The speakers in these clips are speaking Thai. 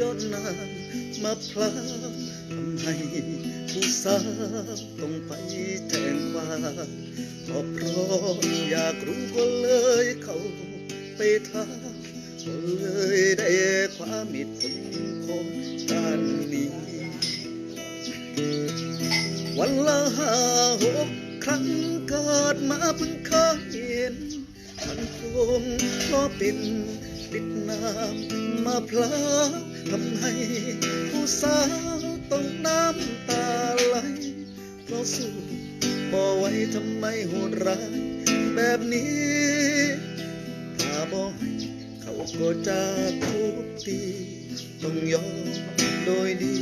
ย้อดน้ำมาพลาดทำให้ผู้สาวต้องไปแจ้งความก็เพราะอยากรู้ก็เลยเขาไปถามก็เลยได้ความเหตุผลของการนี้วันละห้าหกครั้งเกิดมาเพิ่งเคยเห็นมันคงเพราะเป็นติดน้ำมาพลา ทำให้ผู้สาวต้องน้ำตาไหลเพราะสู้บ่ไว้ทำไมโหดร้ายแบบนี้ ถ้าบ่ให้เขาก็จะทุบตีต้องยอมโดยดี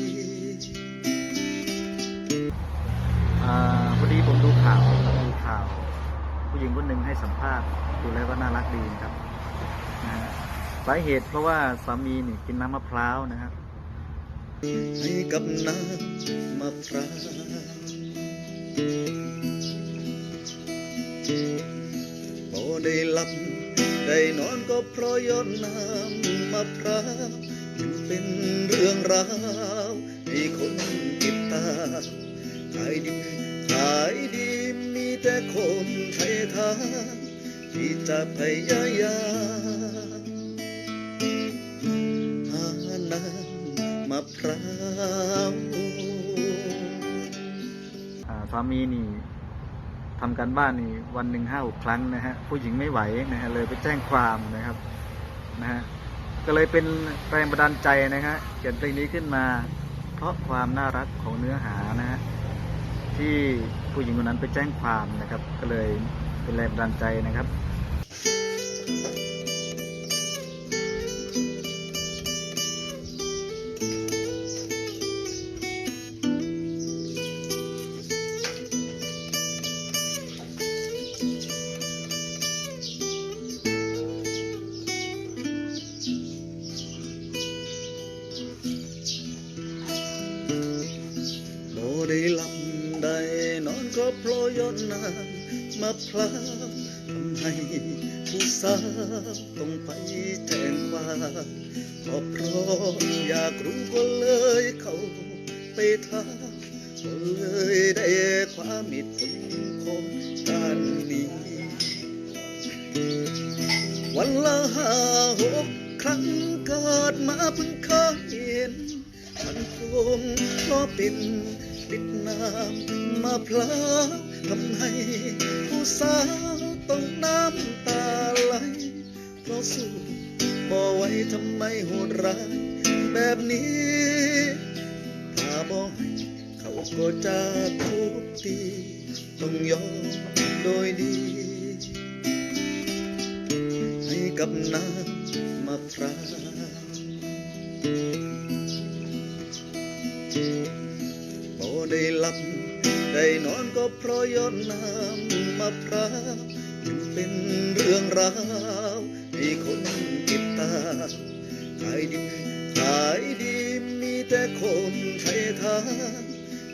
อ่าพอดีผมดูข่าวดูข่าว ผู้หญิงคนหนึ่งให้สัมภาษณ์ดูแล้วก็น่ารักดีครับนะฮะ สาเหตุเพราะว่าสามีนี่กินน้ำมะพร้าวนะครับให้กับน้ำมะพร้าวบ่ได้หลับได้นอนก็เพราะยอดน้ำมะพร้าวจึงเป็นเรื่องราวให้คนติดตาขายดีขายดีมีแต่คนไทยทาที่จะพยายามะพร้าวสามีนี่ทำการบ้านนี่วันหนึ่งห้าหกครั้งนะฮะผู้หญิงไม่ไหวนะฮะเลยไปแจ้งความนะครับนะฮะก็เลยเป็นแรงบันดาลใจนะฮะเขียนเพลงนี้ขึ้นมา เพราะความน่ารักของเนื้อหานะฮะที่ผู้หญิงคนนั้นไปแจ้งความนะครับ ก็เลยเป็นแรงบันดาลใจนะครับ ได้ลับได้นอนก็เพราะยอดน้ำมาพลาทำให้ผู้สาวต้องไปแจ้งความก็เพราะอยากรู้ก็เลยเข้าไปถามก็เลยได้ความเหตุผลของ วันละห้าหกครั้งเกิดมาเพิ่งเคยเห็น มันคงเพราะเป็นติดน้ำมาพลาทำให้ผู้สาวต้องน้ำตาไหลเพราะสู้บ่ไว้ทำไมโหดร้ายแบบนี้ ถ้าบ่ให้เขาก็จะทุบตี ต้องยอมโด กับน้ำมะพร้าวบ่ได้หลับได้นอนก็เพราะยอดน้ำมะพร้าวจึงเป็นเรื่องราวให้คนติดตาขายดีขายดีมีแต่คนไทยทาน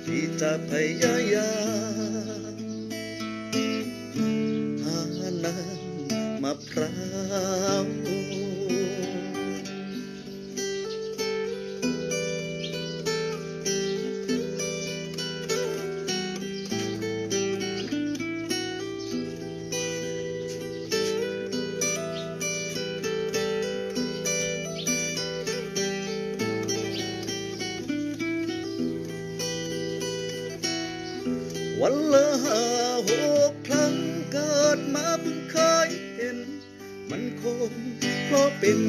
ที่จะพยายามหาน้ำ วันละห้าหกครั้งเกิดมาเพิ่งเคยเห็น มันคงเพราะเป็น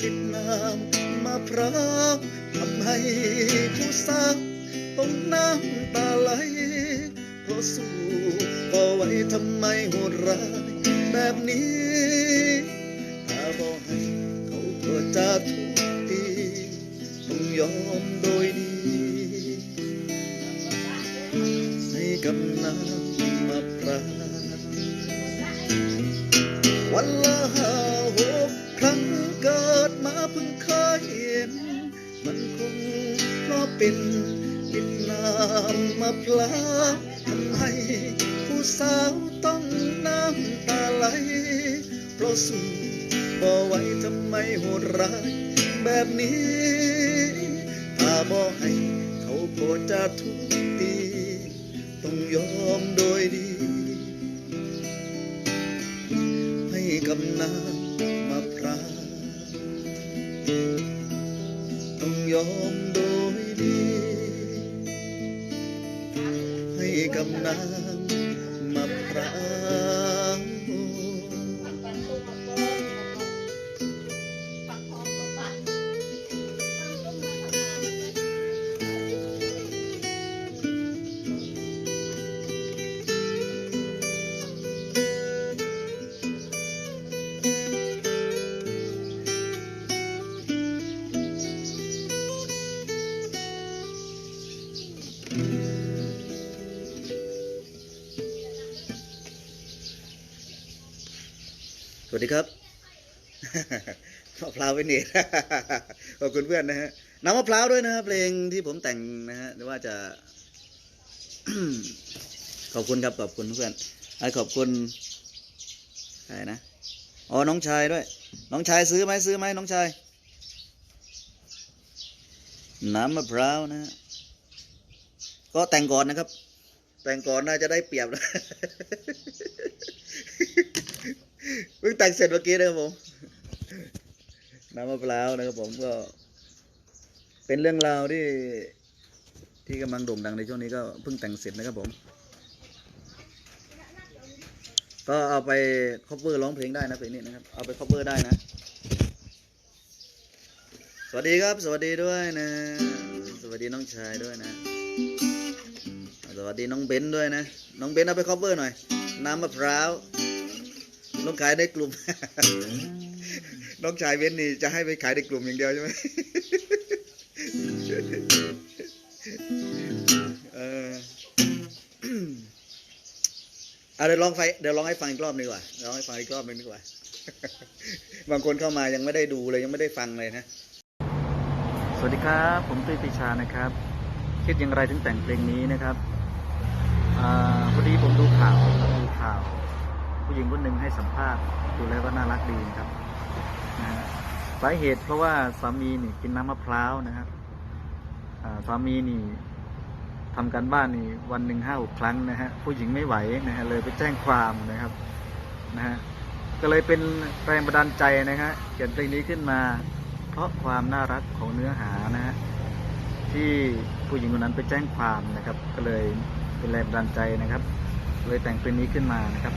ติดน้ำมะพร้าวทำให้ผู้สาวต้องน้ำตาไหลเพราะสู้ก็ไว้ทำไมโหดร้ายแบบนี้ ถ้าบอกให้เขาก็จะทุบตีต้องยอมโดย วันละห้าหกครั้งเกิดมาเพิ่งเคยเห็น มันคงเพราะเป็นติดน้ำมะพร้าทำให้ผู้สาวต้องน้ำตาไหล เพราะสู้บ่ไหว้ทำไมโหดร้ายแบบนี้ ถ้าบ่ให้เขาก็จะทุบตี ต้องยอมโดยดี កំណាមកប្រា สวัสดีครับมะพร้าวเวนิสขอบคุณเพื่อนนะฮะน้ำมะพร้าวด้วยนะครับเพลงที่ผมแต่งนะฮะหรือว่าจะ ขอบคุณครับขอบคุณเพื่อนไอขอบคุณใครนะอ๋อน้องชายด้วย น้องชายซื้อไหมซื้อไหมน้องชายน้ำมะพร้าวนะฮะก็แต่งก่อนนะครับ แต่งก่อนน่าจะได้เปรียบนะ เพิ่งแต่งเสร็จเมื่อกี้นะครับผมน้ำมะพร้าวนะครับผมก็ เป็นเรื่องราวที่ที่กำลังโด่งดังในช่วงนี้ก็เพิ่งแต่งเสร็จนะครับผม ก็เอาไป cover ร้องเพลงได้นะเพลงนี้นะครับ เอาไป cover ได้นะ สวัสดีครับ สวัสดีด้วยนะ สวัสดีน้องชายด้วยนะ สวัสดีน้องเบนซ์ด้วยนะ น้องเบนซ์เอาไป cover หน่อย น้ำมะพร้าว น้องขายในกลุ่ม น้องชายเว้นนี่จะให้ไปขายในกลุ่มอย่างเดียวใช่ไหมเออเดี๋ยวลองไฟเดี๋ยวลองให้ฟังอีกรอบหนึงดีกว่าลองให้ฟังอีกรอบหนึงดีกว่า บางคนเข้ามายังไม่ได้ดูเลยยังไม่ได้ฟังเลยนะ สวัสดีครับ ผมตุ้ยปีชานะครับ คิดอย่างไรถึงแต่งเพลงนี้นะครับอาพอดีผมดูข่าวดูข่าว ผู้หญิงคนหนึ่งให้สัมภาษณ์ดูแล้วก็น่ารักดีครับนะสาเหตุเพราะว่าสามีนี่กินน้ำมะพร้าวนะครับสามีนี่ทำการบ้านนี่วันหนึ่งห้าหกครั้งนะฮะผู้หญิงไม่ไหวนะฮะเลยไปแจ้งความนะครับนะฮะก็เลยเป็นแรงบันดาลใจนะฮะเขียนเพลงนี้ขึ้นมา เพราะความน่ารักของเนื้อหานะฮะที่ผู้หญิงคนนั้นไปแจ้งความนะครับ ก็เลยเป็นแรงบันดาลใจนะครับ เลยแต่งเพลงนี้ขึ้นมานะครับ